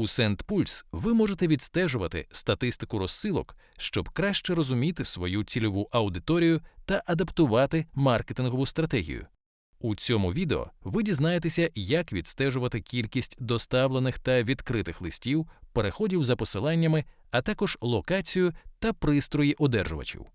У SendPulse ви можете відстежувати статистику розсилок, щоб краще розуміти свою цільову аудиторію та адаптувати маркетингову стратегію. У цьому відео ви дізнаєтеся, як відстежувати кількість доставлених та відкритих листів, переходів за посиланнями, а також локацію та пристрої одержувачів.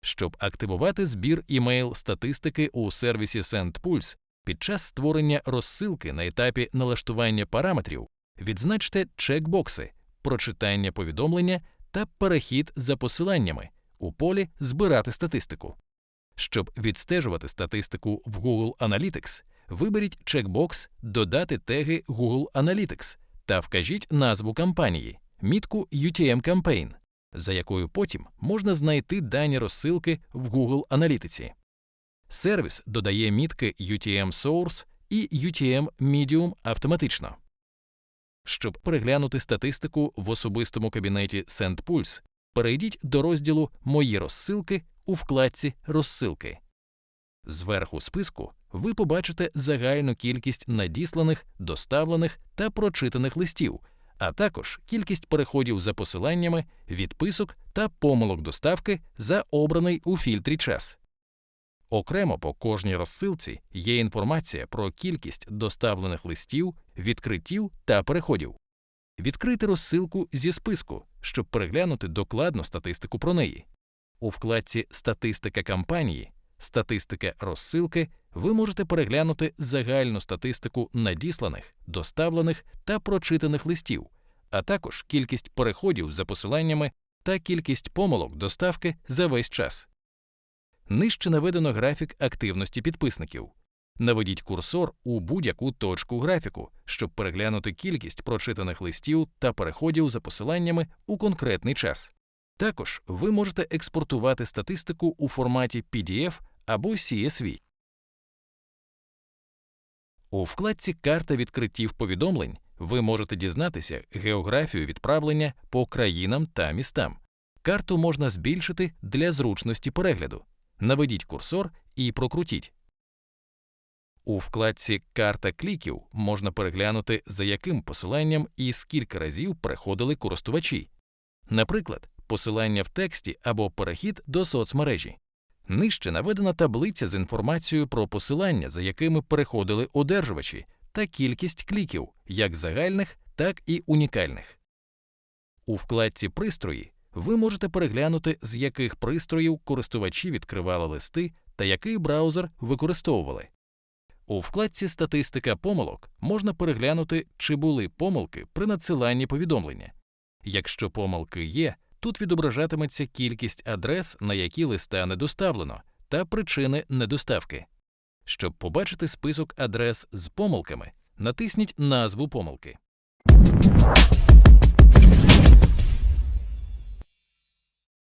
Щоб активувати збір імейл статистики у сервісі SendPulse під час створення розсилки на етапі налаштування параметрів, відзначте чекбокси, прочитання повідомлення та перехід за посиланнями у полі Збирати статистику. Щоб відстежувати статистику в Google Analytics, виберіть чекбокс Додати теги Google Analytics та вкажіть назву кампанії, мітку UTM Campaign, за якою потім можна знайти дані розсилки в Google Аналітиці. Сервіс додає мітки UTM Source і UTM Medium автоматично. Щоб переглянути статистику в особистому кабінеті SendPulse, перейдіть до розділу Мої розсилки у вкладці Розсилки. Зверху списку ви побачите загальну кількість надісланих, доставлених та прочитаних листів, а також кількість переходів за посиланнями, відписок та помилок доставки за обраний у фільтрі час. Окремо по кожній розсилці є інформація про кількість доставлених листів, відкриттів та переходів. Відкрити розсилку зі списку, щоб переглянути докладну статистику про неї. У вкладці Статистика кампанії, Статистика розсилки ви можете переглянути загальну статистику надісланих, доставлених та прочитаних листів, а також кількість переходів за посиланнями та кількість помилок доставки за весь час. Нижче наведено графік активності підписників. Наведіть курсор у будь-яку точку графіку, щоб переглянути кількість прочитаних листів та переходів за посиланнями у конкретний час. Також ви можете експортувати статистику у форматі PDF або CSV. У вкладці Карта відкриттів повідомлень ви можете дізнатися географію відправлення по країнам та містам. Карту можна збільшити для зручності перегляду. Наведіть курсор і прокрутіть. У вкладці Карта кліків можна переглянути, за яким посиланням і скільки разів переходили користувачі. Наприклад, посилання в тексті або перехід до соцмережі. Нижче наведена таблиця з інформацією про посилання, за якими переходили одержувачі, та кількість кліків, як загальних, так і унікальних. У вкладці Пристрої ви можете переглянути, з яких пристроїв користувачі відкривали листи та який браузер використовували. У вкладці Статистика помилок можна переглянути, чи були помилки при надсиланні повідомлення. Якщо помилки є, тут відображатиметься кількість адрес, на які листа не доставлено, та причини недоставки. Щоб побачити список адрес з помилками, натисніть назву помилки.